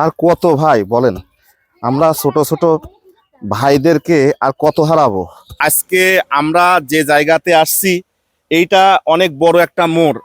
আর কত ভাই বলেন? আমরা ছোট ছোট ভাইদেরকে আর কত হারাবো? আজকে আমরা যে জায়গাতে আসছি এইটা অনেক বড় একটা মোড়।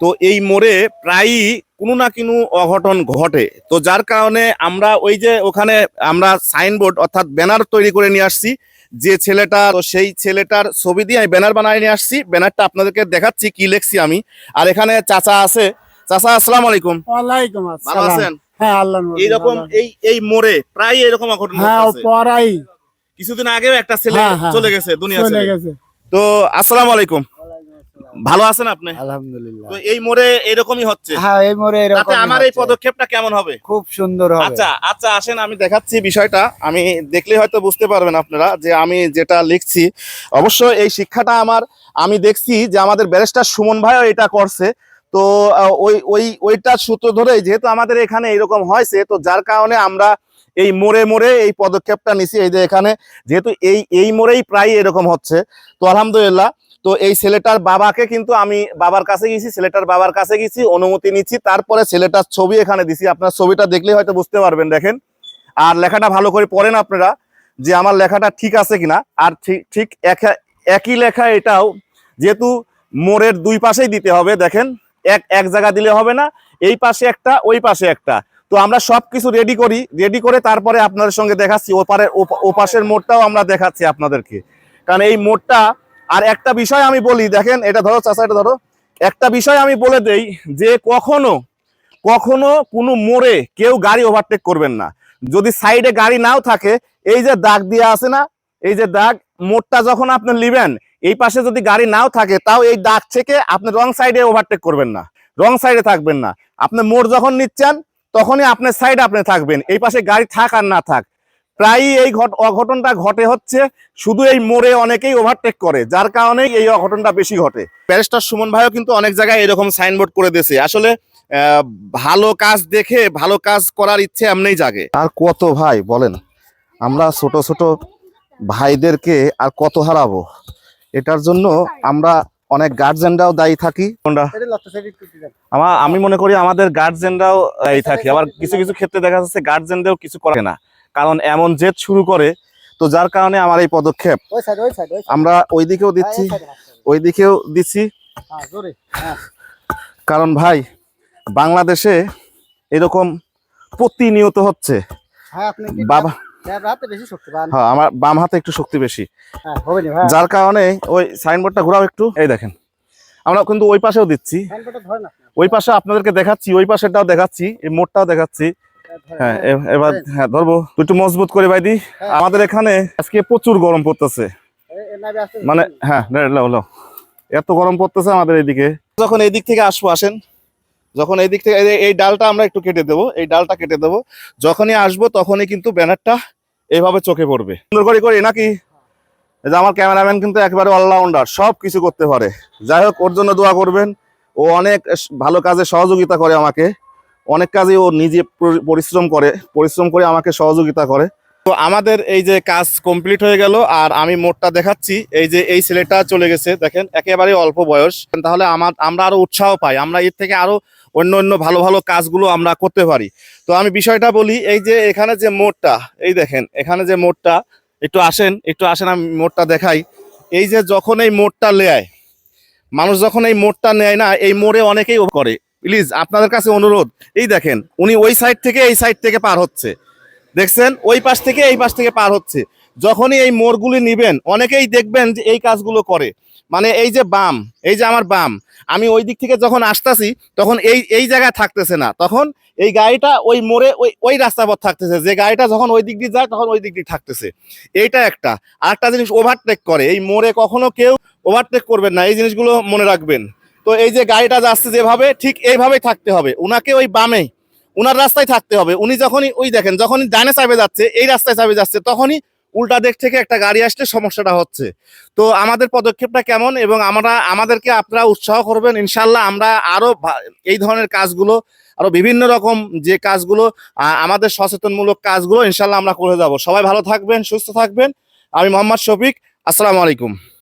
তো এই মোড়ে প্রায়ই কোনো না কোনো অঘটন ঘটে। তো যার কারণে আমরা ওই যে ওখানে আমরা সাইনবোর্ড অর্থাৎ ব্যানার তৈরি করে নিয়ে আসছি। যে ছেলেটা তো সেই ছেলেটার ছবি দিয়ে আমি ব্যানার বানিয়ে নিয়ে আসছি। ব্যানারটা আপনাদেরকে দেখাচ্ছি কি লেখছি আমি। আর এখানে চাচা আছে। চাচা আসসালামু আলাইকুম। ওয়ালাইকুম ভালো আসসালাম। আছেন? হ্যাঁ আল্লাহ এইরকম এই এই মোড়ে প্রায় এরকম অঘটন হ্যাঁ কিছুদিন আগেও একটা ছেলে হ্যাঁ, হ্যাঁ। চলে গেছে দুনিয়া চলে গেছে। তো আসসালামু আলাইকুম। ভালো আছেন আপনি? আলহামদুলিল্লাহ। তো এই মোড়ে এরকমই হচ্ছে? হ্যাঁ এই মোড়ে এরকম তাতে আমার এই পদক্ষেপটা কেমন হবে? খুব সুন্দর হবে। আচ্ছা আচ্ছা আসেন আমি দেখাচ্ছি বিষয়টা। আমি দেখলে হয়তো বুঝতে পারবেন আপনারা যে আমি যেটা লিখছি। অবশ্য এই শিক্ষাটা আমার আমি দেখছি যে আমাদের ব্যারিস্টার সুমন ভাইও এটা করছে। তো ওই ওই ওইটার সূত্র ধরে যেহেতু আমাদের এখানে এরকম হয়েছে, তো যার কারণে আমরা এই মোড়ে মোড়ে এই পদক্ষেপটা নিছি। এই যে এখানে যেহেতু এই এই মোড়েই প্রায় এরকম হচ্ছে। তো আলহামদুলিল্লাহ, তো এই ছেলেটার বাবাকে কিন্তু আমি বাবার কাছে গেছি, ছেলেটার বাবার কাছে গেছি, অনুমতি নিচ্ছি। তারপরে ছেলেটার ছবি এখানে দিছি। আপনার ছবিটা দেখলে হয়তো বুঝতে পারবেন, দেখেন। আর লেখাটা ভালো করে পড়েন আপনারা, যে আমার লেখাটা ঠিক আছে কিনা। আর ঠিক ঠিক একা- একই লেখা এটাও যেহেতু মোড়ের দুই পাশেই দিতে হবে, দেখেন। এক এক জায়গা দিলে হবে না, এই পাশে একটা, ওই পাশে একটা। তো আমরা সবকিছু রেডি করি রেডি করে তারপরে আপনাদের সঙ্গে দেখাচ্ছি, ওপারের, ওপ- ওপাশের মোড়টাও আমরা দেখাচ্ছি আপনাদেরকে। কারণ এই মোড়টা, আর একটা বিষয় আমি বলি, দেখেন, এটা ধরো চাষা এটা ধরো। একটা বিষয় আমি বলে দেই, যে কখনো কখনো কোনো মোড়ে কেউ গাড়ি ওভারটেক করবেন না। যদি সাইডে গাড়ি নাও থাকে, এই যে দাগ দিয়ে আছে না, এই যে দাগ, মোড়টা যখন আপনি নিবেন এই পাশে যদি গাড়ি নাও থাকে, তাও এই দাগ থেকে আপনি রং সাইডে ওভারটেক করবেন না। রং সাইডে থাকবেন না। আপনি মোড় যখন নিচ্ছেন, তখনই আপনার সাইডে আপনি থাকবেন। এই পাশে গাড়ি থাক আর না থাক। প্রায়ই এই ঘট অঘটনটা ঘটে হচ্ছে শুধু এই মোড়ে অনেকেই ওভারটেক করে, যার কারণে এই অঘটনটা বেশি ঘটে। ব্যারিস্টার সুমন ভাইও কিন্তু অনেক জায়গায় এরকম সাইনবোর্ড করে দিয়েছে। আসলে ভালো কাজ দেখে ভালো কাজ করার ইচ্ছে এমনিই জাগে। আর কত ভাই, বলেন। আমরা ছোট ছোট ভাইদেরকে আর কত হারাবো? এটার জন্য আমরা অনেক গার্জেনরাও দায়ী থাকি। আমার আমি মনে করি আমাদের গার্জেনরাও দায়ী থাকি। আবার কিছু কিছু ক্ষেত্রে দেখা যাচ্ছে গার্জেনরাও কিছু করে না। কারণ এমন জেদ শুরু করে তো যার কারণে আমার এই পদক্ষেপ। আমরা ওই দিকেও দিচ্ছি ওই দিকেও দিচ্ছি। কারণ ভাই বাংলাদেশে এরকম প্রতিনিয়ত হচ্ছে। হ্যাঁ বাবা পান হ্যাঁ আমার বাম হাতে একটু শক্তি বেশি। হ্যাঁ যার কারণে ওই সাইনবোর্ডটা ঘোরাও একটু। এই দেখেন আমরা কিন্তু ওই পাশেও দিচ্ছি। ওই পাশে আপনাদেরকে দেখাচ্ছি ওই পাশেরটাও দেখাচ্ছি এই মোড়টাও দেখাচ্ছি। হ্যাঁ এবার হ্যাঁ ধরবো। একটু মজবুত করে ভাই দি আমাদের এখানে আজকে প্রচুর গরম পড়তেছে। মানে হ্যাঁ লাও। এত গরম পড়তেছে আমাদের এইদিকে। যখন এই দিক থেকে আসব আসেন। যখন এই দিক থেকে এই ডালটা আমরা একটু কেটে দেবো। এই ডালটা কেটে দেবো। যখনই আসব তখনই কিন্তু ব্যানারটা এইভাবে চোখে পড়বে। সুন্দর করে করি নাকি যে আমার ক্যামেরাম্যান কিন্তু একেবারে অলরাউন্ডার সব কিছু করতে পারে। যাই হোক, ওর জন্য দোয়া করবেন। ও অনেক ভালো কাজে সহযোগিতা করে আমাকে। অনেক কাজে ও নিজে পরিশ্রম করে পরিশ্রম করে আমাকে সহযোগিতা করে। তো আমাদের এই যে কাজ কমপ্লিট হয়ে গেল, আর আমি মোটটা দেখাচ্ছি। এই যে এই ছেলেটা চলে গেছে, দেখেন, একেবারে অল্প বয়স। তাহলে আমার, আমরা আরও উৎসাহ পাই, আমরা এর থেকে আরও অন্য অন্য ভালো ভালো কাজগুলো আমরা করতে পারি। তো আমি বিষয়টা বলি, এই যে এখানে যে মোড়টা এই দেখেন, এখানে যে মোড়টা একটু আসেন একটু আসেন, আমি মোড়টা দেখাই। এই যে যখন এই মোড়টা নেয় মানুষ যখন এই মোড়টা নেয় না, এই মোড়ে অনেকেই করে। প্লিজ, আপনাদের কাছে অনুরোধ, এই দেখেন, উনি ওই সাইড থেকে এই সাইড থেকে পার হচ্ছে। দেখছেন? ওই পাশ থেকে এই পাশ থেকে পার হচ্ছে। যখনই এই মোড়গুলি নিবেন, অনেকেই দেখবেন যে এই কাজগুলো করে। মানে এই যে বাম, এই যে আমার বাম, আমি ওই দিক থেকে যখন আসতেছি, তখন এই এই জায়গায় থাকতেছে না। তখন এই গাড়িটা ওই মোড়ে, ওই ওই রাস্তা পথ থাকতেছে। যে গাড়িটা যখন ওই দিক দিয়ে যায়, তখন ওই দিক দিয়ে থাকতেছে। এইটা একটা। আরেকটা জিনিস ওভারটেক করে। এই মোড়ে কখনো কেউ ওভারটেক করবেন না। এই জিনিসগুলো মনে রাখবেন। তো এই যে গাড়িটা যাচ্ছে যেভাবে, ঠিক এইভাবেই থাকতে হবে। ওনাকে ওই বামে উনার রাস্তায় থাকতে হবে। উনি যখনই, ওই দেখেন, যখনই ডানে চাপে যাচ্ছে, এই রাস্তায় চাপে যাচ্ছে, তখনই উল্টা দিক থেকে একটা গাড়ি আসলে সমস্যাটা হচ্ছে। তো আমাদের পদক্ষেপটা কেমন এবং আমরা, আমাদেরকে আপনারা উৎসাহ করবেন, ইনশাল্লাহ আমরা আরও ভা- এই ধরনের কাজগুলো, আরও বিভিন্ন রকম যে কাজগুলো আমাদের সচেতনমূলক কাজগুলো ইনশাল্লাহ আমরা করে যাব। সবাই ভালো থাকবেন, সুস্থ থাকবেন। আমি মোহাম্মদ শফিক, আসসালামু আলাইকুম।